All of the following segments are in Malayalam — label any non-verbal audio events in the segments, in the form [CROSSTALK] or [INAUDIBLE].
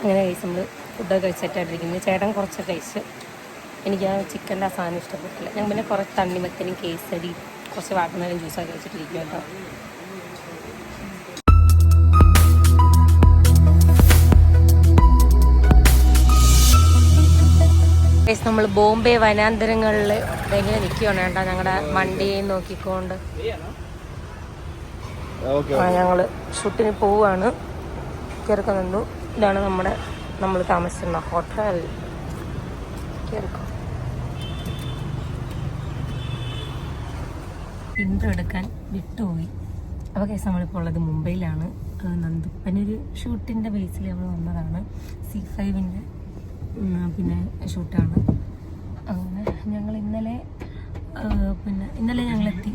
അങ്ങനെ കഴിച്ച് നമ്മൾ ഫുഡൊക്കെ കഴിച്ചിട്ടായിട്ടിരിക്കുന്നത് ചേട്ടൻ കുറച്ച് കഴിച്ച്. എനിക്ക് ആ ചിക്കന്റെ ആ സാധനം ഇഷ്ടപ്പെട്ടില്ല. ഞാൻ പിന്നെ കുറച്ച് തണ്ണിമത്തനും കേസരി കുറച്ച് വാട്ടർമെലൻ ജ്യൂസൊക്കെ കഴിച്ചിട്ടിരിക്കും കേട്ടോ. നമ്മൾ ബോംബെ വനാന്തരങ്ങളിൽ ഇതെങ്ങനെ നിൽക്കുകയാണ് കേട്ടോ. ഞങ്ങളുടെ വണ്ടിയെ നോക്കിക്കൊണ്ട്. ഞങ്ങൾ ഷൂട്ടിന് പോവാണ്. കയറിക്കോ നിന്നു ഇതാണ് നമ്മുടെ നമ്മൾ താമസിക്കുന്ന ഹോട്ടൽ. കേൾക്കും ഇൻട്രോ എടുക്കാൻ വിട്ടുപോയി. അപ്പോൾ കേസ് നമ്മളിപ്പോൾ ഉള്ളത് മുംബൈയിലാണ്. നന്ദുപ്പനൊരു ഷൂട്ടിന്റെ ബേസിൽ നമ്മൾ വന്നതാണ്. സി ഫൈവിന്റെ പിന്നെ ഷൂട്ടാണ്. അങ്ങനെ ഞങ്ങൾ ഇന്നലെ പിന്നെ ഇന്നലെ ഞങ്ങളെത്തി.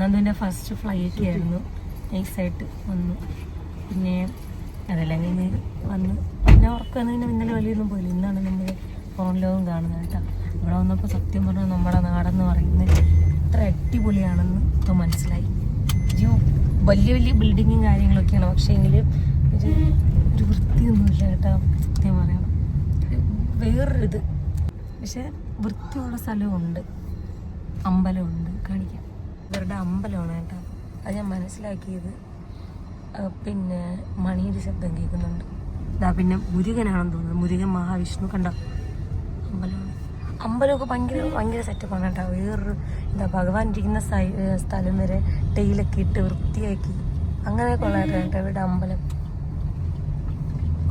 നന്ദുവിന്റെ ഫസ്റ്റ് ഫ്ലൈറ്റ് ആയിരുന്നു. നൈസായിട്ട് വന്നു. പിന്നെ അതെല്ലാം കഴിഞ്ഞ് വന്ന് പിന്നെ ഉറക്കുന്നത് പിന്നെ ഇന്നലെ വലിയൊന്നും പോയില്ല. ഇന്നാണ് നമ്മൾ ഫോൺ ലോകം കാണുന്നത് കേട്ടോ. ഇവിടെ വന്നപ്പോൾ സത്യം പറഞ്ഞാൽ നമ്മുടെ നാടെന്ന് പറയുന്നത് എത്ര അടിപൊളിയാണെന്ന് ഇപ്പോൾ മനസ്സിലായി. ഒരു വലിയ വലിയ ബിൽഡിങ്ങും കാര്യങ്ങളൊക്കെയാണ്. പക്ഷേ എങ്കിലും ഒരു ഒരു വൃത്തിയൊന്നുമില്ല കേട്ടോ സത്യം പറയണം വേറൊരിത്. പക്ഷെ വൃത്തിയുള്ള സ്ഥലമുണ്ട് അമ്പലമുണ്ട്. കാണിക്കാം. ഇവരുടെ അമ്പലമാണ് കേട്ടോ. അത് ഞാൻ മനസ്സിലാക്കിയത് പിന്നെ മണിയുടെ ശബ്ദം കേൾക്കുന്നുണ്ട്. ഇതാ പിന്നെ മുരുകനാണെന്ന് തോന്നുന്നത് മുരുകൻ മഹാവിഷ്ണു കണ്ട? അമ്പലമാണ്. അമ്പലമൊക്കെ ഭയങ്കര ഭയങ്കര സെറ്റപ്പാണ് കേട്ടോ. വേറൊരു എന്താ ഭഗവാൻ ഇരിക്കുന്ന സ്ഥലം വരെ ടൈലൊക്കെ ഇട്ട് വൃത്തിയാക്കി അങ്ങനെ ഉള്ളതായിട്ട് കേട്ടോ ഇവിടെ അമ്പലം.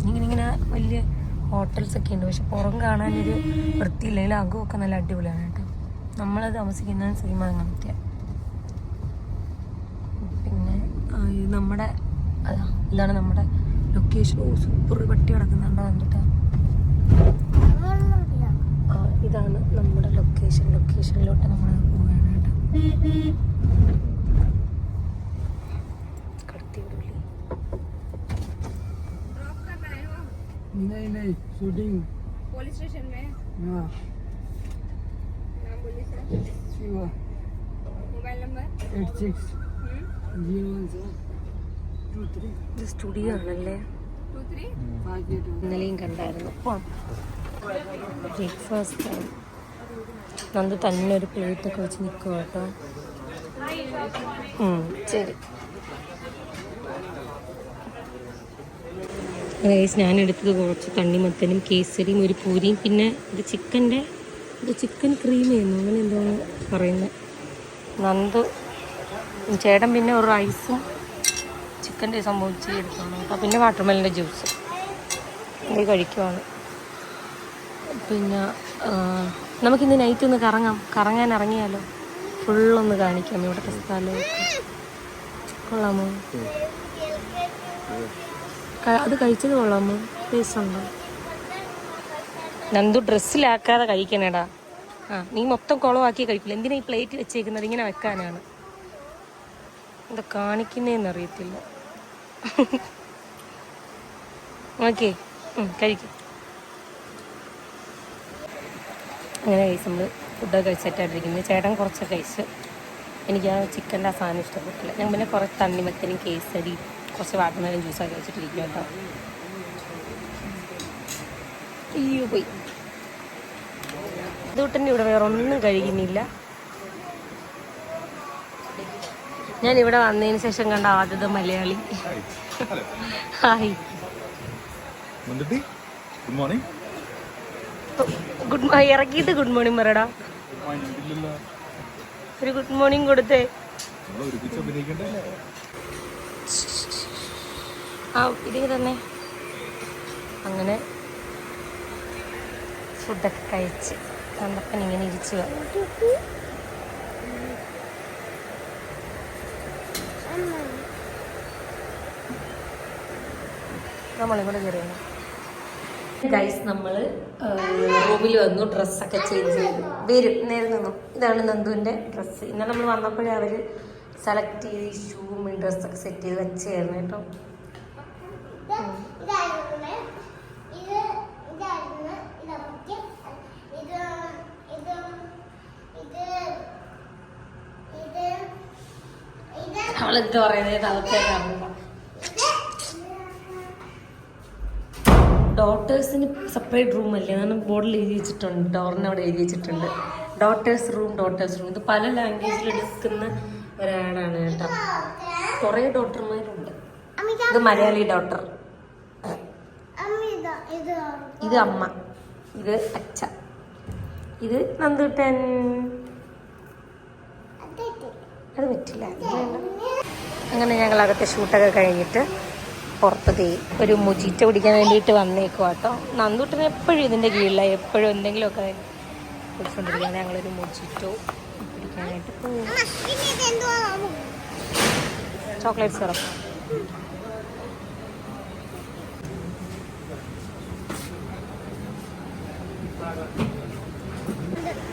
ഇങ്ങനെ ഇങ്ങനെ വലിയ ഹോട്ടൽസ് ഒക്കെ ഉണ്ട്. പക്ഷെ പുറം കാണാനൊരു വൃത്തിയില്ലെങ്കിൽ അകമൊക്കെ നല്ല അടിപൊളിയാണ് കേട്ടോ. നമ്മൾ താമസിക്കുന്ന സിനിമ അങ്ങനത്തെ പിന്നെ നമ്മുടെ അതാ ഇതാണ് നമ്മുടെ ലൊക്കേഷൻ ഓ സൂപ്പർ പട്ടി കിടക്കുന്നുണ്ടോ കണ്ടിട്ടാ ആ, ഇതാണ് നമ്മുടെ ലൊക്കേഷൻ ലൊക്കേഷനിലോട്ട് നമ്മൾ പോവുകയാണ് കേട്ടോ കടത്തി വിടൂലേ नहीं नहीं शूटिंग पुलिस स्टेशन में हाँ नाम बोलिए sir Shiva mobile number eight six hmm zero one seven two three ഇത് സ്റ്റുഡിയോ ആണല്ലേ ഇന്നലെയും കണ്ടായിരുന്നു. ബ്രേക്ക്ഫാസ്റ്റ് നന്ദു തന്നെ ഒരു പ്ലേറ്റൊക്കെ വെച്ച് നിൽക്കുക കേട്ടോ. ശരി. ഗൈസ് ഞാൻ എടുത്തത് കുറച്ച് തണ്ണിമത്തനും കേസരിയും ഒരു പൂരിയും പിന്നെ ഇത് ചിക്കന്റെ ഇത് ചിക്കൻ ക്രീം ചെയ്യുന്നു അങ്ങനെ എന്തോ പറയുന്നത് നന്ദു ചേട്ടൻ പിന്നെ ഒരു റൈസും ചിക്കന്റെ സംഭവം എടുക്കുകയാണ് അപ്പോൾ പിന്നെ വാട്ടർമെലിന്റെ ജ്യൂസ്. ഇത് കഴിക്കുവാണ്. പിന്നെ നമുക്കിന്ന് നൈറ്റ് ഒന്ന് കറങ്ങാം. കറങ്ങാൻ ഇറങ്ങിയാലോ? ഫുള്ളൊന്ന് കാണിക്കാം ഇവിടുത്തെ സ്ഥലമൊക്കെ. കൊള്ളാമോ? അത് കഴിച്ചത് കൊള്ളാമോ? ഉണ്ടോ? നന്ദു ഡ്രസ്സിലാക്കാതെ കഴിക്കണേടാ. ആ നീ മൊത്തം കുളമാക്കി കഴിക്കില്ല എന്തിനാ ഈ പ്ലേറ്റ് വെച്ചേക്കുന്നത്? ഇങ്ങനെ വെക്കാനാണ്. എന്താ കാണിക്കുന്നതെന്ന് അറിയത്തില്ല ഓക്കെ കഴിക്കും. അങ്ങനെ കഴിച്ച് നമ്മൾ ഫുഡൊക്കെ കഴിച്ചിട്ടായിട്ടിരിക്കുന്നത് ചേട്ടൻ കുറച്ചൊക്കെ കഴിച്ച്. എനിക്ക് ആ ചിക്കന്റെ ആ സാധനം ഇഷ്ടപ്പെട്ടില്ല. ഞാൻ പിന്നെ കുറച്ച് തണ്ണിമത്തനും കേസരി കുറച്ച് വാട്ടർമെലൻ ജ്യൂസൊക്കെ കഴിച്ചിട്ടിരിക്കും കേട്ടോ. അയ്യോ പോയി. ഇതുകൂട്ടന്റെ ഇവിടെ വേറെ ഒന്നും കഴിക്കുന്നില്ല. ഞാൻ ഇവിടെ വന്നതിന് ശേഷം കണ്ട ആദ്യത്തെ Malayali. Hi. Good morning good ഇറക്കിയിട്ട് ഗുഡ് മോർണിംഗ് പറയടാ. ഒരു ഗുഡ് മോർണിംഗ് കൊടുത്തേ. ആ ഇതേ തന്നെ. അങ്ങനെ ഫുഡൊക്കെ കഴിച്ച് കണ്ടപ്പൻ ഇങ്ങനെ ഇരിച്ചു നമ്മളിങ്ങോട്ട് കയറിയാണ് ഗൈസ് നമ്മൾ റൂമിൽ വന്നു ഡ്രസ്സൊക്കെ ചേഞ്ച് ചെയ്തു. വരും നേരെ നിന്നു. ഇതാണ് നന്ദുവിന്റെ ഡ്രസ്സ് ഇന്നലെ നമ്മൾ വന്നപ്പോഴേ അവർ സെലക്ട് ചെയ്ത് ഷൂവും ഡ്രസ്സൊക്കെ സെറ്റ് ചെയ്ത് വെച്ചായിരുന്നു കേട്ടോ ഇതായിരുന്നു ഇത് ഇതായിരുന്നു ഇതൊക്കെ ഇത് ഇത് ഇത് ഇത് ഇത് അവളെന്ത് പറയുന്നത് ഡോട്ടേഴ്സിന് സെപ്പറേറ്റ് റൂം അല്ലേ? ഞാൻ ബോർഡിൽ എഴുതി വെച്ചിട്ടുണ്ട് ഡോറിന് അവിടെ എഴുതി വെച്ചിട്ടുണ്ട് ഡോട്ടേഴ്സ് റൂം ഡോട്ടേഴ്സ് റൂം ഇത് പല ലാംഗ്വേജിൽ എടുക്കുന്ന ഒരാളാണ് കേട്ടോ. കുറേ ഡോക്ടർമാരുണ്ട് ഇത് മലയാളി ഡോക്ടർ ഇതാ അമ്മ. ഇത് അച്ഛ. ഇത് നന്ദുട്ടൻ. അത് പറ്റില്ല. അങ്ങനെ ഞങ്ങൾ അകത്തെ ഷൂട്ടൊക്കെ കഴിഞ്ഞിട്ട് പുറത്ത് ഒരു മുജീറ്റ കുടിക്കാൻ വേണ്ടിയിട്ട് വന്നേക്കും കേട്ടോ. നന്ദൂട്ടൻ എപ്പോഴും ഇതിന്റെ കീഴിലായി എപ്പോഴും എന്തെങ്കിലുമൊക്കെ കുടിച്ചുകൊണ്ടിരിക്കുകയാണ് ഞങ്ങളൊരു മുജിറ്റോ കുടിക്കാനായിട്ട് എന്തുവാ ചോക്ലേറ്റ് സിറപ്പ്.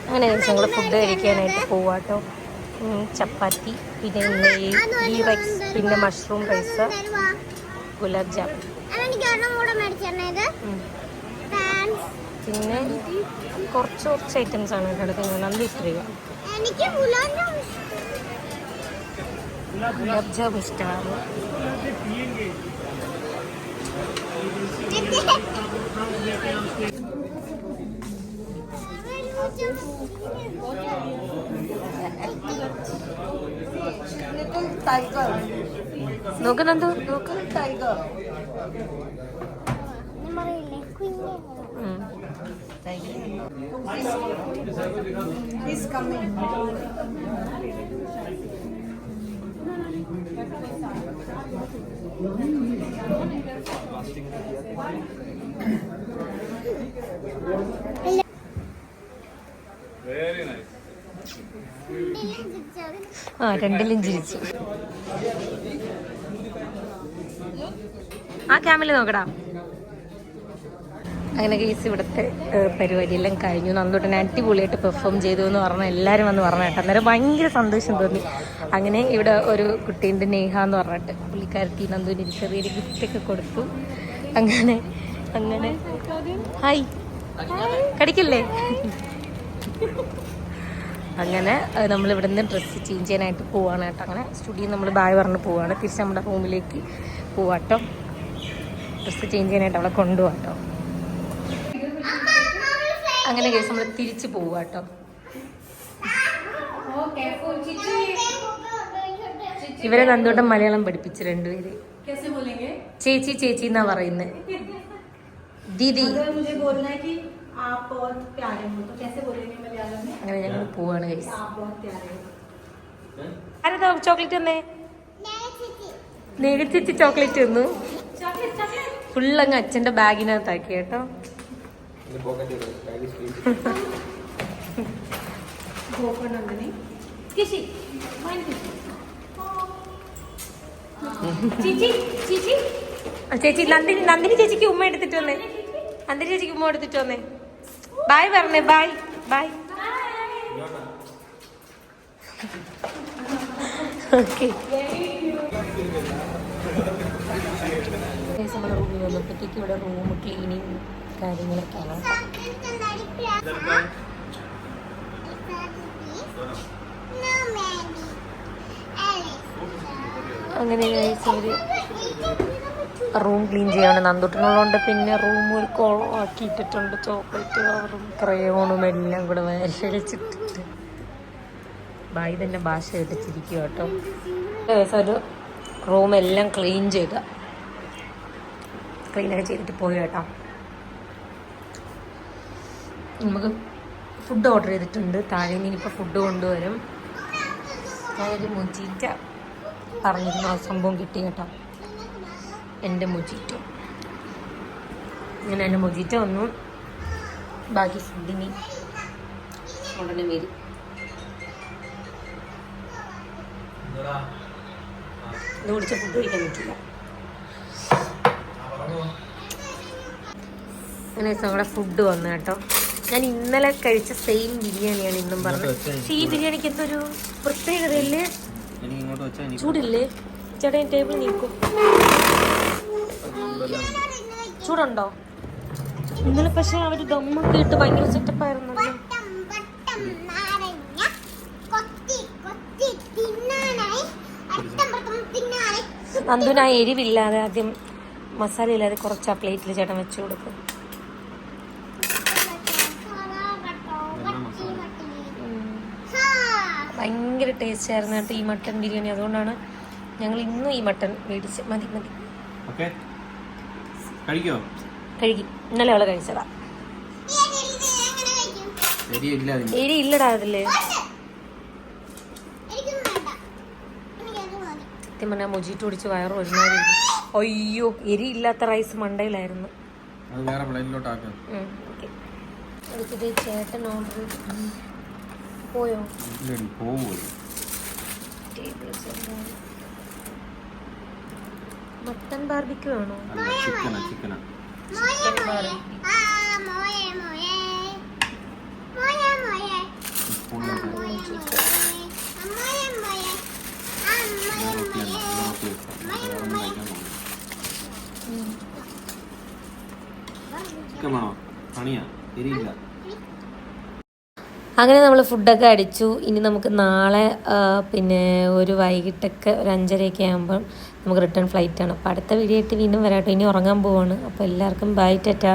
അങ്ങനെ ഞങ്ങൾ ഫുഡ് കഴിക്കാനായിട്ട് പോവാട്ടോ ചപ്പാത്തി പിന്നെ ഈ റൈസ് പിന്നെ മഷ്റൂം റൈസ് ഗുലാബ് ജാമുൻ. പിന്നെ കുറച്ച് കുറച്ച് ഐറ്റംസ് ആണ് കിടക്കുന്നത് നന്ദി ഇഷ്ടം എനിക്ക് ഗുലാബ് ജാമുൻ ഇഷ്ടമാണ്. [LAUGHS] ജാമുൻ ഇഷ്ടമാണ് നോക്ക് നന്ദു നോക്ക് ഞാൻ പറയില്ലേ കുഞ്ഞു? ഉം. വെരി നൈസ് ആ രണ്ടിലും ചിരിച്ചു ആ ക്യാമിൽ നോക്കടാ. അങ്ങനെ കേസ് ഇവിടുത്തെ പരിപാടി പരിപാടിയെല്ലാം കഴിഞ്ഞു. നന്ദോട്ടൻ അടിപൊളിയായിട്ട് പെർഫോം ചെയ്തു എന്ന് പറഞ്ഞാൽ എല്ലാവരും വന്ന് പറഞ്ഞു കേട്ടോ. അന്നേരം ഭയങ്കര സന്തോഷം തോന്നി. അങ്ങനെ ഇവിടെ ഒരു കുട്ടീന്റെ നേഹ എന്ന് പറഞ്ഞിട്ട് പുള്ളിക്കാരത്തി നന്ദുവിന് ഒരു ചെറിയൊരു ഗിഫ്റ്റൊക്കെ കൊടുത്തു. അങ്ങനെ അങ്ങനെ. ഹായ് കടിക്കല്ലേ? അങ്ങനെ ഇവിടെ നിന്ന് ഡ്രസ്സ് ചേഞ്ച് ചെയ്യാനായിട്ട് പോവാണ് കേട്ടോ. അങ്ങനെ സ്റ്റുഡിയോ നമ്മൾ ബായ് പറഞ്ഞ് പോവാണ്. തിരിച്ച് നമ്മുടെ റൂമിലേക്ക് പോവാട്ടോ ഡ്രസ്സ് ചേഞ്ച് ചെയ്യാനായിട്ട് അവളെ കൊണ്ടുപോകാട്ടോ അങ്ങനെ കേസ് നമ്മൾ തിരിച്ച് പോവാട്ടോ ഇവരെ നന്ദോട്ടം മലയാളം പഠിപ്പിച്ചു രണ്ടുപേര് ചേച്ചി ചേച്ചി എന്നാ പറയുന്നത് [LAUGHS] ദീദി. अगर मुझे बोलना है कि आप बहुत प्यारे हो तो कैसे बोलेंगे मलयालम में അങ്ങനെ ഞങ്ങൾ പോവാണ് കേസ് आप बहुत प्यारे हो ആരതാ ചോക്ലേറ്റ് തന്നേ നേരിച്ചിച്ച് ചോക്ലേറ്റ് തന്നു ഫുൾ അങ്ങ് അച്ഛന്റെ ബാഗിനകത്താക്കി കേട്ടോ गोकर नंदिनी किसी चीची चीची ആ, ചേച്ചി നന്ദിനി നന്ദിനി ചേച്ചിക്ക് ഉമ്മ എടുത്തിട്ട് വന്നേ നന്ദിനി ചേച്ചിക്ക് ഉമ്മ എടുത്തിട്ട് വന്നേ ബായ് പറഞ്ഞേ ബായ് ബായ് ഓക്കെ നമ്മുടെ റൂമിൽ വന്നപ്പോഴത്തേക്ക് ഇവിടെ റൂം ക്ലീനിങ് കാര്യങ്ങളൊക്കെയാണ്. അങ്ങനെ കഴിച്ചവര് റൂം ക്ലീൻ ചെയ്യാണ്. നന്ദുട്ടനുള്ളതുകൊണ്ട് പിന്നെ റൂം ഒരു കോളം ആക്കിയിട്ടിട്ടുണ്ട്. ചോക്ലേറ്റ് കവറും ക്രയോണും എല്ലാം കൂടെ വലിച്ചിട്ടിട്ട് ബായി തന്നെ ഭാഷ എടുത്തിരിക്കുക കേട്ടോ. ഒരു റൂം എല്ലാം ക്ലീൻ ചെയ്ത. ക്ലീനൊക്കെ ചെയ്തിട്ട് പോയി കേട്ടോ. നമുക്ക് ഫുഡ് ഓർഡർ ചെയ്തിട്ടുണ്ട്. താഴെ നിന്ന് ഇനിയിപ്പോൾ ഫുഡ് കൊണ്ടുവരും. ഞാനൊരു മുജീറ്റ പറഞ്ഞിരുന്നു ആ സംഭവം കിട്ടി കേട്ടോ. എന്റെ മുജീറ്റോ. ഇങ്ങനെ എന്റെ മുജീറ്റ വന്നു. ബാക്കി ഫുഡിന് ഉടനെ വരും. ഇത് കുടിച്ച ഫുഡ് കഴിക്കാൻ പറ്റില്ല. അങ്ങനെ നമ്മുടെ ഫുഡ് വന്നു കേട്ടോ. ഞാൻ ഇന്നലെ കഴിച്ച സെയിം ബിരിയാണിയാണ് ഇന്നും പറഞ്ഞത്. പക്ഷെ ഈ ബിരിയാണിക്ക് എന്തൊരു പ്രത്യേകതയില്ലേ? ചൂടില്ലേ? ചേട്ടാ ടേബിൾ നീക്കും ചൂടുണ്ടോ? ഇന്നലെ പക്ഷെ അവർ ദമ്മൊക്കെ ഇട്ട് ഭയങ്കര സെറ്റപ്പ് ആയിരുന്നല്ലോ. നന്ദുന എരിവില്ലാതെ ആദ്യം മസാല ഇല്ലാതെ കുറച്ച് ആ പ്ലേറ്റിൽ ചേട്ടൻ വെച്ചു കൊടുക്കും. ഭയങ്കര ടേസ്റ്റ് ആയിരുന്നു കേട്ടോ ഈ മട്ടൻ ബിരിയാണി. അതുകൊണ്ടാണ് ഞങ്ങൾ ഇന്നും ഈ മട്ടൺ മേടിച്ച്. മതി മതി. കഴിക്കോ? കഴുകി ഇന്നലെ അവളെ കഴിച്ചതാ. എരി ഇല്ലടാ അതിൽ. സത്യം പറഞ്ഞാൽ മൊജിയിട്ട് കുടിച്ച് വയറ് ഒരുമാതിരി അയ്യോ എരി ഇല്ലാത്ത റൈസ് മണ്ടയിലായിരുന്നു. അടുത്തത് ചേട്ടൻ ഓർഡർ പോയോ? ടേബിൾ മട്ടൻ ബാർബിക്യൂ ആണോ? ചിക്കനാ ചിക്കനാ ചിക്കൻ ബാർബിക്ക് ചിക്കൻ വേണോ? പണിയാ? എരിയില്ല. അങ്ങനെ നമ്മൾ ഫുഡൊക്കെ അടിച്ചു. ഇനി നമുക്ക് നാളെ പിന്നെ ഒരു വൈകിട്ടൊക്കെ ഒരു അഞ്ചരയൊക്കെ ആകുമ്പം നമുക്ക് റിട്ടേൺ ഫ്ലൈറ്റാണ് അപ്പോൾ അടുത്ത വീഡിയോ ആയിട്ട് വീണ്ടും വരാട്ടോ. ഇനി ഉറങ്ങാൻ പോവാണ്. അപ്പോൾ എല്ലാവർക്കും ബൈ ടാറ്റാ.